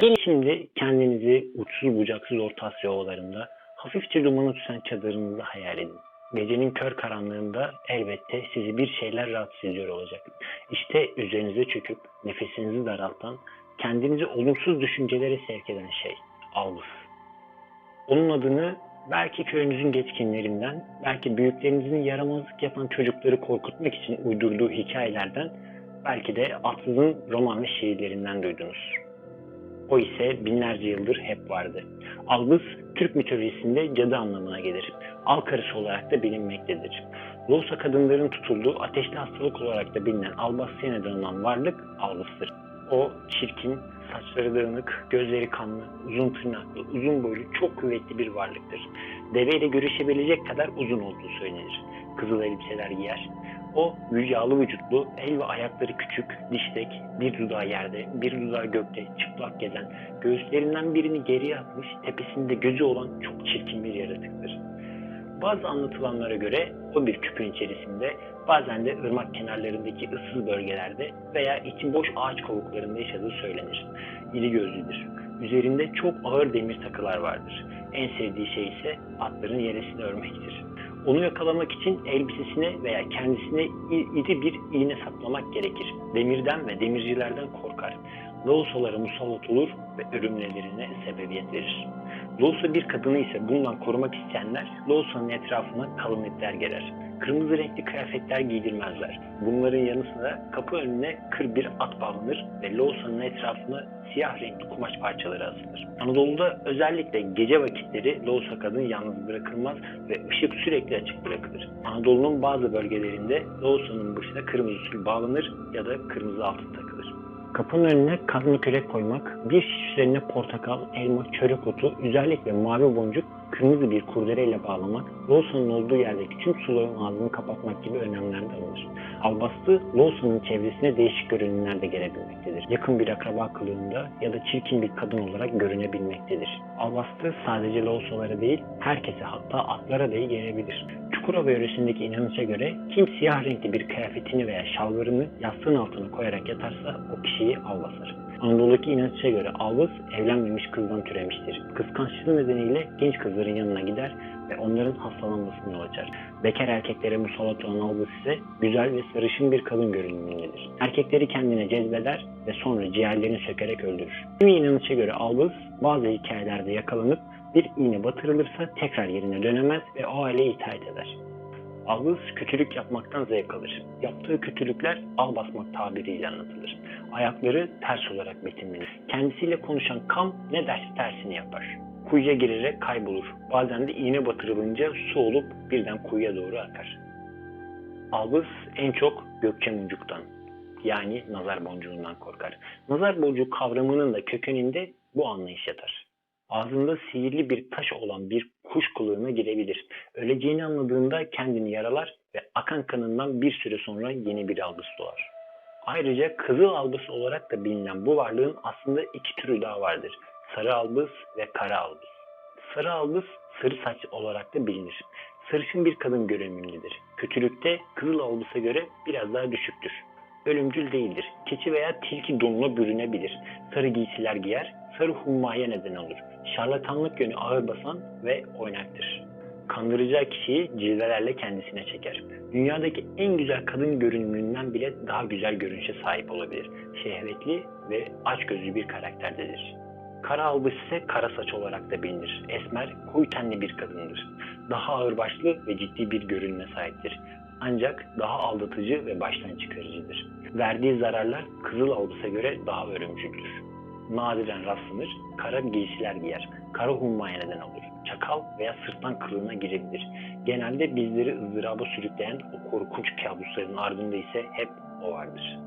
Gelin şimdi kendinizi uçsuz bucaksız Orta Asya ovalarında hafifçe dumanı tüten çadırınızda hayal edin. Gecenin kör karanlığında elbette sizi bir şeyler rahatsız ediyor olacak. İşte üzerinize çöküp nefesinizi daraltan, kendinizi olumsuz düşüncelere sevk eden şey, algıs. Onun adını belki köyünüzün geçkinlerinden, belki büyüklerinizin yaramazlık yapan çocukları korkutmak için uydurduğu hikayelerden, belki de atlının roman ve şiirlerinden duydunuz. O ise binlerce yıldır hep vardı. Albus, Türk mitolojisinde cadı anlamına gelir. Al karısı olarak da bilinmektedir. Loğusa kadınların tutulduğu ateşli hastalık olarak da bilinen Albasyene denilen varlık Albus'tur. O çirkin, saçları dağınık, gözleri kanlı, uzun tırnaklı, uzun boylu, çok kuvvetli bir varlıktır. Deveyle görüşebilecek kadar uzun olduğu söylenir. Kızıl elbiseler giyer. O yağlı vücutlu, el ve ayakları küçük, dişlek, bir dudağı yerde, bir dudağı gökte, çıplak gezen, göğüslerinden birini geriye atmış, tepesinde gözü olan çok çirkin bir yaratıktır. Bazı anlatılanlara göre o bir küpün içerisinde, bazen de ırmak kenarlarındaki ıssız bölgelerde veya içi boş ağaç kovuklarında yaşadığı söylenir. İri gözlüdür. Üzerinde çok ağır demir takılar vardır. En sevdiği şey ise atların yeresini örmektir. Onu yakalamak için elbisesine veya kendisine iri bir iğne saplamak gerekir. Demirden ve demircilerden korkar. Lausolara musallat olur ve ölümlerine sebebiyet verir. Lausa bir kadını ise bundan korumak isteyenler Lausa'nın etrafına kalın ipler gerer. Kırmızı renkli kıyafetler giydirmezler. Bunların yanı sıra kapı önüne kır bir at bağlanır ve Lausa'nın etrafına siyah renkli kumaş parçaları asılır. Anadolu'da özellikle gece vakitleri Lausa kadın yalnız bırakılmaz ve ışık sürekli açık bırakılır. Anadolu'nun bazı bölgelerinde Lausa'nın başına kırmızı tül bağlanır ya da kırmızı altın takılır. Kapının önüne kazma kürek koymak, bir şiş üzerine portakal, elma, çörek otu, özellikle mavi boncuk, kırmızı bir kurdereyle bağlamak, Lawson'un olduğu yerdeki tüm suların ağzını kapatmak gibi önlemler de alınır. Albastı, Lawson'un çevresine değişik görünümler de gelebilmektedir. Yakın bir akraba kılığında ya da çirkin bir kadın olarak görünebilmektedir. Albastı sadece Lawson'lara değil, herkese hatta atlara dahi gelebilir. Çukurova yöresindeki inanışa göre kim siyah renkli bir kıyafetini veya şalvarını yastığın altına koyarak yatarsa o kişiyi avlasır. Anadolu'daki inanışa göre Alvız evlenmemiş kızdan türemiştir. Kıskançlığı nedeniyle genç kızların yanına gider ve onların hastalanmasını yol açar. Bekar erkeklere musallat olan Alvız ise güzel ve sarışın bir kadın görünümündedir. Erkekleri kendine cezbeder ve sonra ciğerlerini sökerek öldürür. Kimi inanışa göre Alvız bazı hikayelerde yakalanıp bir iğne batırılırsa tekrar yerine dönemez ve o aileye itaat eder. Albus kötülük yapmaktan zevk alır. Yaptığı kötülükler al basmak tabiriyle anlatılır. Ayakları ters olarak betimlenir. Kendisiyle konuşan kam ne derse tersini yapar. Kuyuya girerek kaybolur. Bazen de iğne batırılınca su olup birden kuyuya doğru akar. Albus en çok gökçe muncuktan yani nazar boncuğundan korkar. Nazar boncuğu kavramının da kökeninde bu anlayış yatar. Ağzında sihirli bir taş olan bir kuş kılığına girebilir. Öleceğini anladığında kendini yaralar ve akan kanından bir süre sonra yeni bir albus doğar. Ayrıca kızıl albus olarak da bilinen bu varlığın aslında iki türü daha vardır. Sarı albus ve kara albus. Sarı albus sarı saç olarak da bilinir. Sarışın bir kadın görünümündedir. Kötülükte kızıl albusa göre biraz daha düşüktür. Ölümcül değildir. Keçi veya tilki donuna bürünebilir. Sarı giysiler giyer, sarı hummaya neden olur. Şarlatanlık yönü ağır basan ve oynaktır. Kandıracağı kişiyi cilvelerle kendisine çeker. Dünyadaki en güzel kadın görünümünden bile daha güzel görünüşe sahip olabilir. Şehvetli ve açgözlü bir karakterdedir. Kara albus ise kara saç olarak da bilinir. Esmer, koyu tenli bir kadındır. Daha ağırbaşlı ve ciddi bir görünüme sahiptir. Ancak daha aldatıcı ve baştan çıkarıcıdır. Verdiği zararlar kızıl albusa göre daha ölümcüldür nadiren rastlanır, kara giysiler giyer, kara hummaya neden olur, çakal veya sırtlan kılığına girebilir. Genelde bizleri ızdıraba sürükleyen o korkunç kabusların ardında ise hep o vardır.